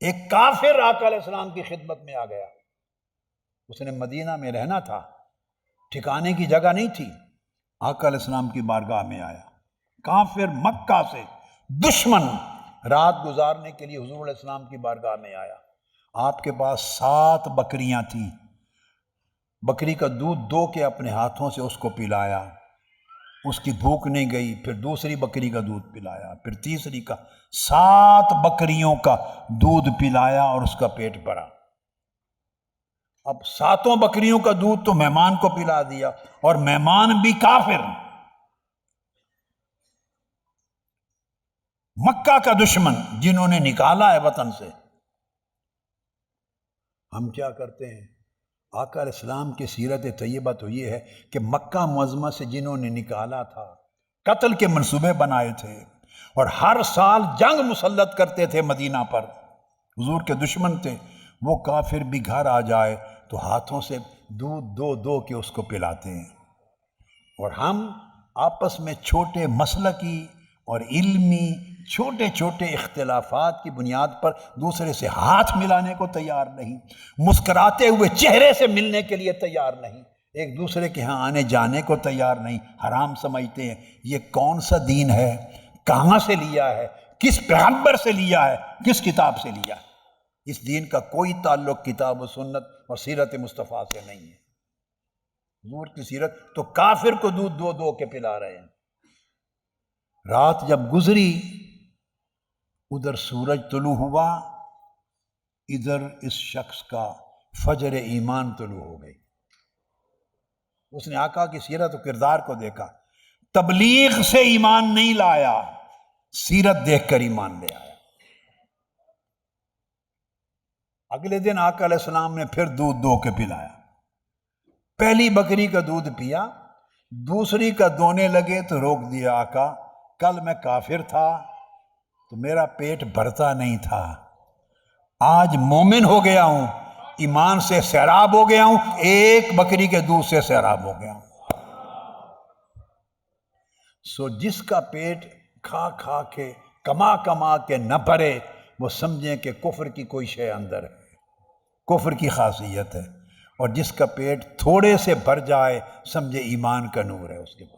ایک کافر آقا علیہ السلام کی خدمت میں آ گیا۔ اس نے مدینہ میں رہنا تھا، ٹھکانے کی جگہ نہیں تھی۔ آقا علیہ السلام کی بارگاہ میں آیا۔ کافر مکہ سے دشمن رات گزارنے کے لیے حضور علیہ السلام کی بارگاہ میں آیا۔ آپ کے پاس سات بکریاں تھیں۔ بکری کا دودھ دو کے اپنے ہاتھوں سے اس کو پلایا۔ اس کی بھوک نہیں گئی، پھر دوسری بکری کا دودھ پلایا، پھر تیسری کا، سات بکریوں کا دودھ پلایا اور اس کا پیٹ بھرا۔ اب ساتوں بکریوں کا دودھ تو مہمان کو پلا دیا اور مہمان بھی کافر۔ مکہ کا دشمن جنہوں نے نکالا ہے وطن سے۔ ہم کیا کرتے ہیں؟ آقا علیہ السلام کی سیرت طیبہ تو یہ ہے کہ مکہ معظمہ سے جنہوں نے نکالا تھا، قتل کے منصوبے بنائے تھے اور ہر سال جنگ مسلط کرتے تھے مدینہ پر۔ حضور کے دشمن تھے، وہ کافر بھی گھر آ جائے تو ہاتھوں سے دودھ دو دو کے اس کو پلاتے ہیں۔ اور ہم آپس میں چھوٹے مسلقی اور علمی چھوٹے چھوٹے اختلافات کی بنیاد پر دوسرے سے ہاتھ ملانے کو تیار نہیں، مسکراتے ہوئے چہرے سے ملنے کے لیے تیار نہیں، ایک دوسرے کے ہاں آنے جانے کو تیار نہیں، حرام سمجھتے ہیں۔ یہ کون سا دین ہے؟ کہاں سے لیا ہے؟ کس پیغمبر سے لیا ہے؟ کس کتاب سے لیا ہے؟ اس دین کا کوئی تعلق کتاب و سنت اور سیرت مصطفیٰ سے نہیں ہے۔ حضور کی سیرت تو کافر کو دودھ دو دو کے پلا رہے ہیں۔ رات جب گزری ادھر سورج طلوع ہوا، ادھر اس شخص کا فجر ایمان طلوع ہو گئی۔ اس نے آقا کی سیرت و کردار کو دیکھا۔ تبلیغ سے ایمان نہیں لایا، سیرت دیکھ کر ایمان لے آیا۔ اگلے دن آقا علیہ السلام نے پھر دودھ دو کے پلایا۔ پہلی بکری کا دودھ پیا، دوسری کا دونے لگے تو روک دیا آقا، کل میں کافر تھا۔ تو میرا پیٹ بھرتا نہیں تھا۔ آج مومن ہو گیا ہوں، ایمان سے سیراب ہو گیا ہوں، ایک بکری کے دودھ سے سیراب ہو گیا ہوں۔ سو جس کا پیٹ کھا کھا کے، کما کما کے نہ بھرے، وہ سمجھیں کہ کفر کی کوئی شے اندر ہے۔ کفر کی خاصیت ہے۔ اور جس کا پیٹ تھوڑے سے بھر جائے، سمجھے ایمان کا نور ہے اس کے پاس۔